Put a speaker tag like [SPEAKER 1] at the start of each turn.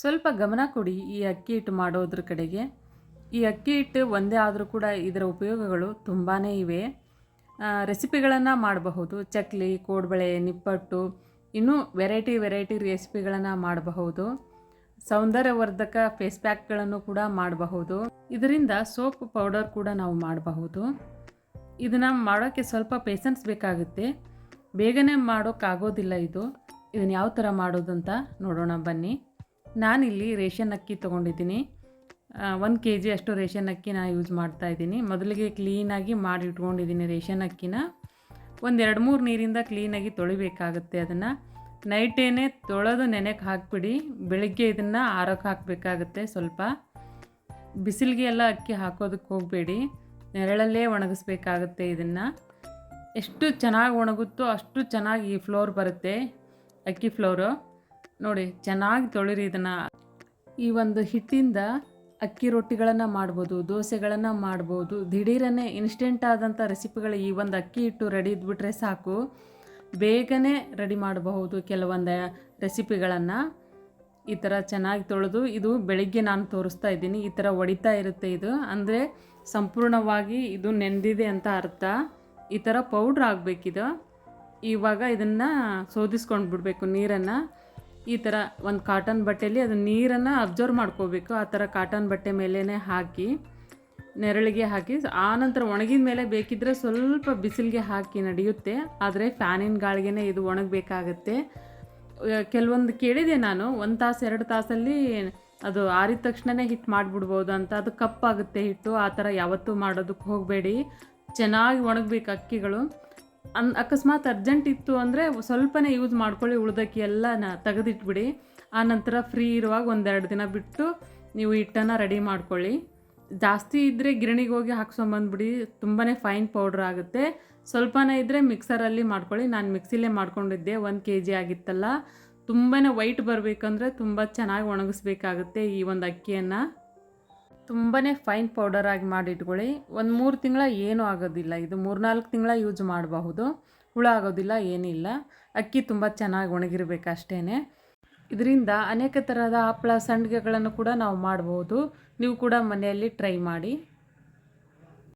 [SPEAKER 1] ಸ್ವಲ್ಪ ಗಮನ ಕೊಡಿ ಈ ಅಕ್ಕಿ ಹಿಟ್ಟು ಮಾಡೋದ್ರ ಕಡೆಗೆ. ಈ ಅಕ್ಕಿ ಹಿಟ್ಟು ಒಂದೇ ಆದರೂ ಕೂಡ ಇದರ ಉಪಯೋಗಗಳು ತುಂಬಾ ಇವೆ. ರೆಸಿಪಿಗಳನ್ನು ಮಾಡಬಹುದು. ಚಕ್ಲಿ, ಕೋಡ್ಬಳೆ, ನಿಪ್ಪಟ್ಟು, ಇನ್ನೂ ವೆರೈಟಿ ವೆರೈಟಿ ರೆಸಿಪಿಗಳನ್ನು ಮಾಡಬಹುದು. ಸೌಂದರ್ಯವರ್ಧಕ ಫೇಸ್ ಪ್ಯಾಕ್ಗಳನ್ನು ಕೂಡ ಮಾಡಬಹುದು. ಇದರಿಂದ ಸೋಪ್ ಪೌಡರ್ ಕೂಡ ನಾವು ಮಾಡಬಹುದು. ಇದನ್ನು ಮಾಡೋಕ್ಕೆ ಸ್ವಲ್ಪ ಪೇಷನ್ಸ್ ಬೇಕಾಗುತ್ತೆ. ಬೇಗನೆ ಮಾಡೋಕ್ಕಾಗೋದಿಲ್ಲ ಇದು. ಇದನ್ನು ಯಾವ ಥರ ಮಾಡೋದು ಅಂತ ನೋಡೋಣ ಬನ್ನಿ. ನಾನಿಲ್ಲಿ ರೇಷನ್ ಅಕ್ಕಿ ತೊಗೊಂಡಿದ್ದೀನಿ. ಒಂದು ಕೆ ಜಿ ಅಷ್ಟು ರೇಷನ್ ಅಕ್ಕಿ ನಾನು ಯೂಸ್ ಮಾಡ್ತಾ ಇದ್ದೀನಿ. ಮೊದಲಿಗೆ ಕ್ಲೀನಾಗಿ ಮಾಡಿ ಇಟ್ಕೊಂಡಿದ್ದೀನಿ ರೇಷನ್ ಅಕ್ಕಿನ. ಒಂದು ಎರಡು ಮೂರು ನೀರಿಂದ ಕ್ಲೀನಾಗಿ ತೊಳಿಬೇಕಾಗುತ್ತೆ ಅದನ್ನು. ನೈಟೇನೆ ತೊಳೆದು ನೆನೆಗೆ ಹಾಕಿಬಿಡಿ. ಬೆಳಗ್ಗೆ ಇದನ್ನು ಆರೋಕ್ಕೆ ಹಾಕಬೇಕಾಗುತ್ತೆ ಸ್ವಲ್ಪ. ಬಿಸಿಲಿಗೆ ಎಲ್ಲ ಅಕ್ಕಿ ಹಾಕೋದಕ್ಕೆ ಹೋಗಬೇಡಿ. ನೆರಳಲ್ಲೇ ಒಣಗಿಸ್ಬೇಕಾಗುತ್ತೆ ಇದನ್ನು. ಎಷ್ಟು ಚೆನ್ನಾಗಿ ಒಣಗುತ್ತೋ ಅಷ್ಟು ಚೆನ್ನಾಗಿ ಈ ಫ್ಲೋರ್ ಬರುತ್ತೆ. ಅಕ್ಕಿ ಫ್ಲೋರು. ನೋಡಿ, ಚೆನ್ನಾಗಿ ತೊಳಿರಿ ಇದನ್ನು. ಈ ಒಂದು ಹಿಟ್ಟಿಂದ ಅಕ್ಕಿ ರೊಟ್ಟಿಗಳನ್ನು ಮಾಡ್ಬೋದು, ದೋಸೆಗಳನ್ನು ಮಾಡ್ಬೋದು. ದಿಢೀರನೇ ಇನ್ಸ್ಟೆಂಟ್ ಆದಂಥ ರೆಸಿಪಿಗಳು ಈ ಒಂದು ಅಕ್ಕಿ ಹಿಟ್ಟು ರೆಡಿ ಇದ್ಬಿಟ್ರೆ ಸಾಕು. ಬೇಗನೆ ರೆಡಿ ಮಾಡಬಹುದು ಕೆಲವೊಂದು ರೆಸಿಪಿಗಳನ್ನು ಈ ಥರ ಚೆನ್ನಾಗಿ ತೊಳೆದು, ಇದು ಬೆಳಿಗ್ಗೆ ನಾನು ತೋರಿಸ್ತಾ ಇದ್ದೀನಿ. ಈ ಥರ ಒಡಿತಾ ಇರುತ್ತೆ ಇದು. ಅಂದರೆ ಸಂಪೂರ್ಣವಾಗಿ ಇದು ನೆಂದಿದೆ ಅಂತ ಅರ್ಥ. ಈ ಥರ ಪೌಡ್ರ್ ಆಗಬೇಕಿದು. ಇವಾಗ ಇದನ್ನು ಸೋದಿಸ್ಕೊಂಡು ಬಿಡಬೇಕು ನೀರನ್ನು. ಈ ಥರ ಒಂದು ಕಾಟನ್ ಬಟ್ಟೆಯಲ್ಲಿ ಅದು ನೀರನ್ನು ಅಬ್ಸರ್ವ್ ಮಾಡ್ಕೋಬೇಕು. ಆ ಥರ ಕಾಟನ್ ಬಟ್ಟೆ ಮೇಲೇ ಹಾಕಿ, ನೆರಳಿಗೆ ಹಾಕಿ ಆನಂತರ ಒಣಗಿದ ಮೇಲೆ ಬೇಕಿದ್ದರೆ ಸ್ವಲ್ಪ ಬಿಸಿಲಿಗೆ ಹಾಕಿ ನಡೆಯುತ್ತೆ. ಆದರೆ ಫ್ಯಾನಿನ ಗಾಳಿಗೆ ಇದು ಒಣಗಬೇಕಾಗತ್ತೆ. ಕೆಲವೊಂದು ಕೇಳಿದೆ ನಾನು. ಒಂದು ತಾಸು, ಎರಡು ತಾಸಲ್ಲಿ ಅದು ಆರಿದ ತಕ್ಷಣವೇ ಹಿಟ್ಟು ಮಾಡಿಬಿಡ್ಬೋದು ಅಂತ. ಅದು ಕಪ್ಪಾಗುತ್ತೆ ಹಿಟ್ಟು. ಆ ಥರ ಯಾವತ್ತೂ ಮಾಡೋದಕ್ಕೆ ಹೋಗಬೇಡಿ. ಚೆನ್ನಾಗಿ ಒಣಗಬೇಕು ಅಕ್ಕಿಗಳು. ಅನ್ ಅಕಸ್ಮಾತ್ ಅರ್ಜೆಂಟ್ ಇತ್ತು ಅಂದರೆ ಸ್ವಲ್ಪನೇ ಯೂಸ್ ಮಾಡ್ಕೊಳ್ಳಿ, ಉಳ್ದಕ್ಕಿ ಎಲ್ಲ ನ ತೆಗೆದಿಟ್ಬಿಡಿ. ಆ ನಂತರ ಫ್ರೀ ಇರುವಾಗ ಒಂದೆರಡು ದಿನ ಬಿಟ್ಟು ನೀವು ಹಿಟ್ಟನ್ನು ರೆಡಿ ಮಾಡ್ಕೊಳ್ಳಿ. ಜಾಸ್ತಿ ಇದ್ದರೆ ಗಿರಣಿಗೆ ಹೋಗಿ ಹಾಕ್ಸ್ಕೊಂಬಂದ್ಬಿಡಿ ತುಂಬಾ ಫೈನ್ ಪೌಡ್ರ್ ಆಗುತ್ತೆ. ಸ್ವಲ್ಪನೇ ಇದ್ದರೆ ಮಿಕ್ಸರಲ್ಲಿ ಮಾಡ್ಕೊಳ್ಳಿ. ನಾನು ಮಿಕ್ಸಿಲೇ ಮಾಡ್ಕೊಂಡಿದ್ದೆ, ಒಂದು ಕೆ ಜಿ ಆಗಿತ್ತಲ್ಲ. ತುಂಬಾ ವೈಟ್ ಬರಬೇಕಂದ್ರೆ ತುಂಬ ಚೆನ್ನಾಗಿ ಒಣಗಿಸ್ಬೇಕಾಗುತ್ತೆ ಈ ಒಂದು ಅಕ್ಕಿಯನ್ನು. ತುಂಬಾ ಫೈನ್ ಪೌಡರ್ ಆಗಿ ಮಾಡಿಟ್ಕೊಳ್ಳಿ. ಒಂದು ಮೂರು ತಿಂಗಳ ಏನೂ ಆಗೋದಿಲ್ಲ. ಇದು ಮೂರ್ನಾಲ್ಕು ತಿಂಗಳ ಯೂಸ್ ಮಾಡಬಹುದು. ಹುಳ ಆಗೋದಿಲ್ಲ, ಏನಿಲ್ಲ. ಅಕ್ಕಿ ತುಂಬ ಚೆನ್ನಾಗಿ ಒಣಗಿರ್ಬೇಕು ಇದರಿಂದ ಅನೇಕ ಥರದ ಹಪ್ಪಳ ಸಂಡಿಗೆಗಳನ್ನು ಕೂಡ ನಾವು ಮಾಡ್ಬೋದು ನೀವು ಕೂಡ ಮನೆಯಲ್ಲಿ ಟ್ರೈ ಮಾಡಿ.